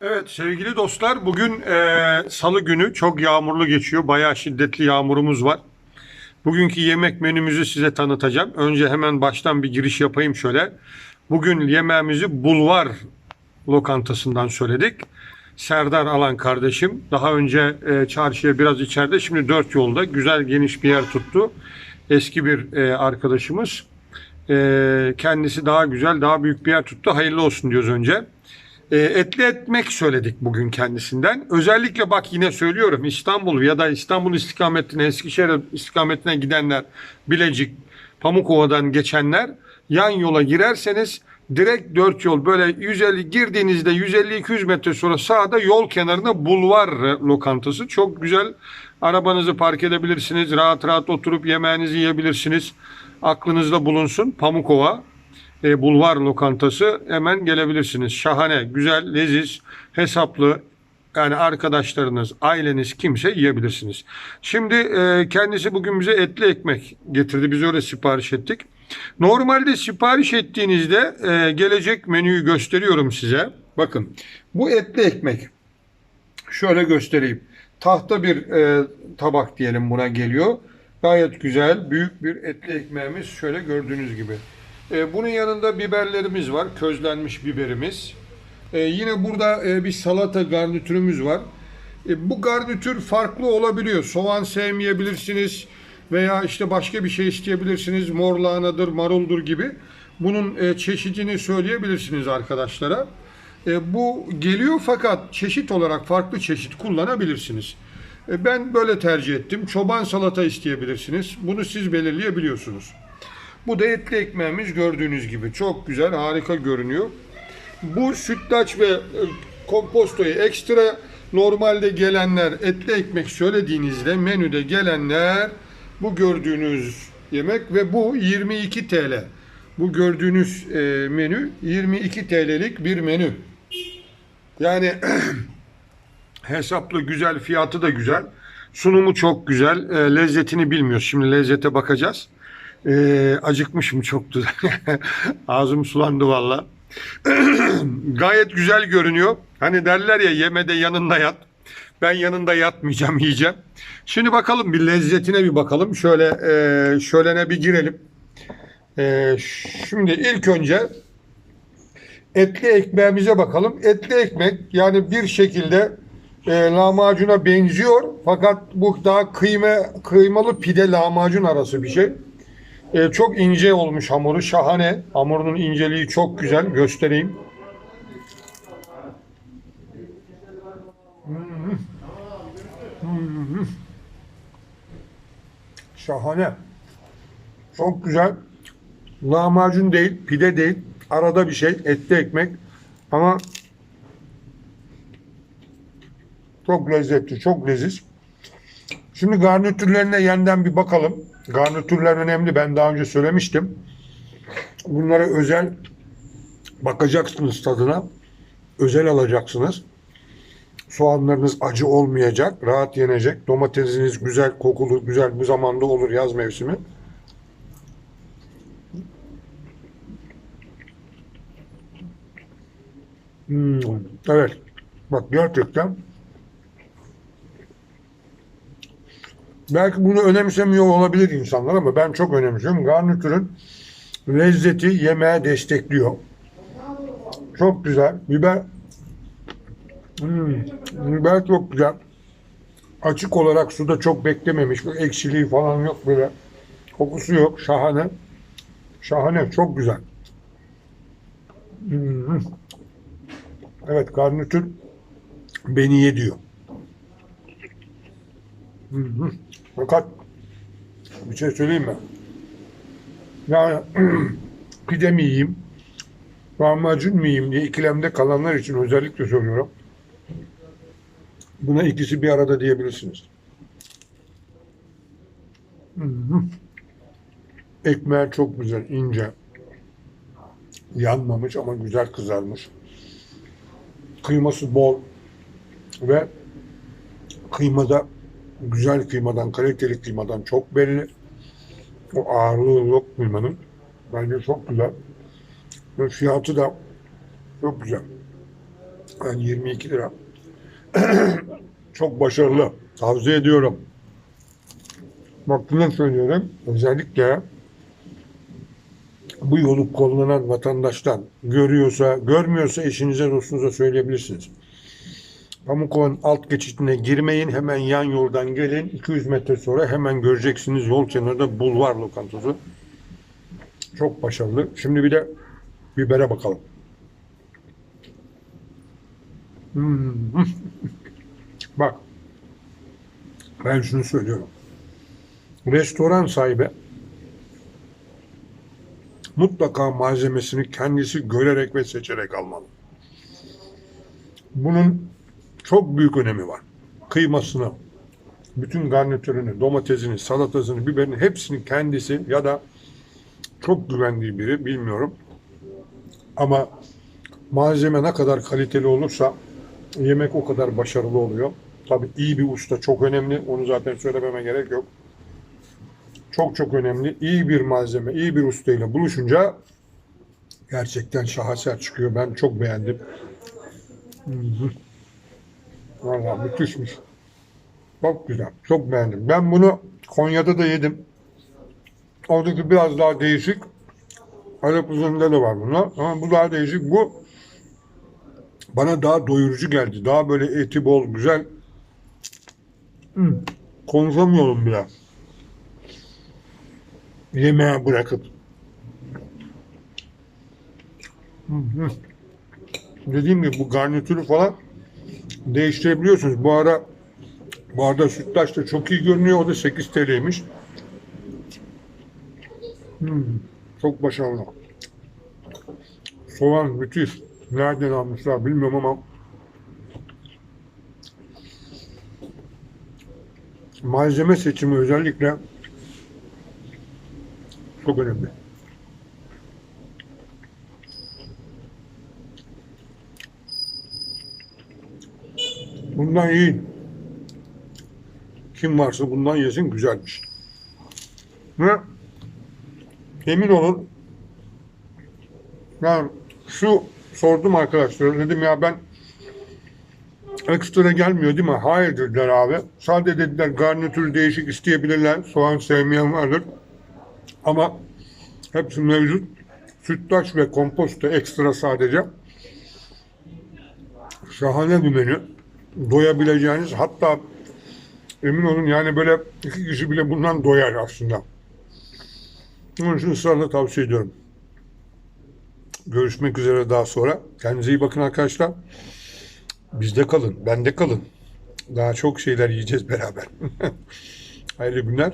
Evet sevgili dostlar bugün eee, salı günü çok yağmurlu geçiyor. Bayağı şiddetli yağmurumuz var. Bugünkü yemek menümüzü size tanıtacağım. Önce hemen baştan bir giriş yapayım şöyle. Bugün yemeğimizi Bulvar lokantasından söyledik. Serdar Alan kardeşim daha önce eee, çarşıya biraz içeride şimdi dört yolda güzel geniş bir yer tuttu. Eski bir eee, arkadaşımız. Eee, kendisi daha güzel daha büyük bir yer tuttu. Hayırlı olsun diyoruz önce. E, etli ekmek söyledik bugün kendisinden. Özellikle bak yine söylüyorum İstanbul ya da İstanbul istikametine, Eskişehir istikametine gidenler, Bilecik, Pamukova'dan geçenler yan yola girerseniz direkt dört yol böyle 150 girdiğinizde 150-200 metre sonra sağda yol kenarında bulvar lokantası. Çok güzel arabanızı park edebilirsiniz. Rahat rahat oturup yemeğinizi yiyebilirsiniz. Aklınızda bulunsun Pamukova e, bulvar lokantası hemen gelebilirsiniz. Şahane, güzel, leziz, hesaplı yani arkadaşlarınız, aileniz kimse yiyebilirsiniz. Şimdi e, kendisi bugün bize etli ekmek getirdi. Biz öyle sipariş ettik. Normalde sipariş ettiğinizde e, gelecek menüyü gösteriyorum size. Bakın bu etli ekmek. Şöyle göstereyim. Tahta bir e, tabak diyelim buna geliyor. Gayet güzel, büyük bir etli ekmeğimiz şöyle gördüğünüz gibi. E, bunun yanında biberlerimiz var, közlenmiş biberimiz. E, yine burada e, bir salata garnitürümüz var. E, bu garnitür farklı olabiliyor. Soğan sevmeyebilirsiniz veya işte başka bir şey isteyebilirsiniz. Mor lahanadır, maruldur gibi. Bunun e, çeşidini söyleyebilirsiniz arkadaşlara. E, bu geliyor fakat çeşit olarak farklı çeşit kullanabilirsiniz. E, ben böyle tercih ettim. Çoban salata isteyebilirsiniz. Bunu siz belirleyebiliyorsunuz. Bu da etli ekmeğimiz gördüğünüz gibi. Çok güzel, harika görünüyor. Bu sütlaç ve e, kompostoyu ekstra normalde gelenler etli ekmek söylediğinizde menüde gelenler bu gördüğünüz yemek ve bu 22 TL. Bu gördüğünüz e, menü 22 TL'lik bir menü. Yani hesaplı güzel fiyatı da güzel. Sunumu çok güzel. E, lezzetini bilmiyoruz. Şimdi lezzete bakacağız. E, acıkmışım çok güzel. Ağzım sulandı valla. Gayet güzel görünüyor. Hani derler ya yemede yanında yat. Ben yanında yatmayacağım yiyeceğim. Şimdi bakalım bir lezzetine bir bakalım. Şöyle e, şölene bir girelim. E, şimdi ilk önce etli ekmeğimize bakalım. Etli ekmek yani bir şekilde e, lahmacuna benziyor. Fakat bu daha kıyma, kıymalı pide lahmacun arası bir şey. E, çok ince olmuş hamuru. Şahane. Hamurunun inceliği çok güzel. Göstereyim. Şahane. Çok güzel. Lahmacun değil, pide değil. Arada bir şey. Etli ekmek. Ama çok lezzetli, çok leziz. Şimdi garnitürlerine yeniden bir bakalım. Garnitürler önemli. Ben daha önce söylemiştim. Bunlara özel bakacaksınız tadına. Özel alacaksınız. Soğanlarınız acı olmayacak. Rahat yenecek. Domatesiniz güzel kokulu, güzel bu zamanda olur yaz mevsimi. Hmm, evet. Bak gerçekten Belki bunu önemsemiyor olabilir insanlar ama ben çok önemsiyorum. Garnitürün lezzeti yemeğe destekliyor. Çok güzel. Biber hmm, biber çok güzel. Açık olarak suda çok beklememiş. Böyle ekşiliği falan yok böyle. Kokusu yok. Şahane. Şahane. Çok güzel. Hmm. Evet garnitür beni yediyor. Hı hı. Fakat bir şey söyleyeyim mi? Yani pide mi yiyeyim, lahmacun mu diye ikilemde kalanlar için özellikle söylüyorum. Buna ikisi bir arada diyebilirsiniz. Hı hı. Ekmeği çok güzel, ince. Yanmamış ama güzel kızarmış. Kıyması bol ve kıymada güzel kıymadan, kaliteli kıymadan çok belli. O ağırlığı yok kıymanın. Bence çok güzel. Ve fiyatı da çok güzel. Yani 22 lira. Çok başarılı. Tavsiye ediyorum. Bak bunu söylüyorum. Özellikle bu yolu kullanan vatandaştan görüyorsa, görmüyorsa eşinize, dostunuza söyleyebilirsiniz. Pamukova'nın alt geçitine girmeyin. Hemen yan yoldan gelin. 200 metre sonra hemen göreceksiniz yol kenarında bulvar lokantası. Çok başarılı. Şimdi bir de bibere bakalım. Hmm. Bak. Ben şunu söylüyorum. Restoran sahibi mutlaka malzemesini kendisi görerek ve seçerek almalı. Bunun çok büyük önemi var. Kıymasını, bütün garnitürünü, domatesini, salatasını, biberini hepsini kendisi ya da çok güvendiği biri bilmiyorum. Ama malzeme ne kadar kaliteli olursa yemek o kadar başarılı oluyor. Tabii iyi bir usta çok önemli. Onu zaten söylememe gerek yok. Çok çok önemli. İyi bir malzeme, iyi bir ustayla buluşunca gerçekten şaheser çıkıyor. Ben çok beğendim. Hı hı. Vallahi müthişmiş. Çok güzel. Çok beğendim. Ben bunu Konya'da da yedim. Oradaki biraz daha değişik. Halep üzerinde de var bunlar. Ama bu daha değişik. Bu bana daha doyurucu geldi. Daha böyle eti bol, güzel. Hmm. Konuşamıyorum bile. Yemeğe bırakıp. Hı hı. Dediğim gibi bu garnitürü falan değiştirebiliyorsunuz. Bu ara bu arada sütlaç da çok iyi görünüyor. O da 8 TL'ymiş. Hmm, çok başarılı. Soğan müthiş. Nereden almışlar bilmiyorum ama malzeme seçimi özellikle çok önemli. Bundan yiyin. Kim varsa bundan yesin güzelmiş. Ve emin olun yani şu sordum arkadaşlara dedim ya ben ekstra gelmiyor değil mi? Hayır dediler abi. Sadece dediler garnitür değişik isteyebilirler. Soğan sevmeyen vardır. Ama hepsi mevcut. Sütlaç ve komposto ekstra sadece. Şahane bir menü. Doyabileceğiniz hatta emin olun yani böyle iki kişi bile bundan doyar aslında. Onun için ısrarla tavsiye ediyorum. Görüşmek üzere daha sonra. Kendinize iyi bakın arkadaşlar. Bizde kalın, bende kalın. Daha çok şeyler yiyeceğiz beraber. Hayırlı günler.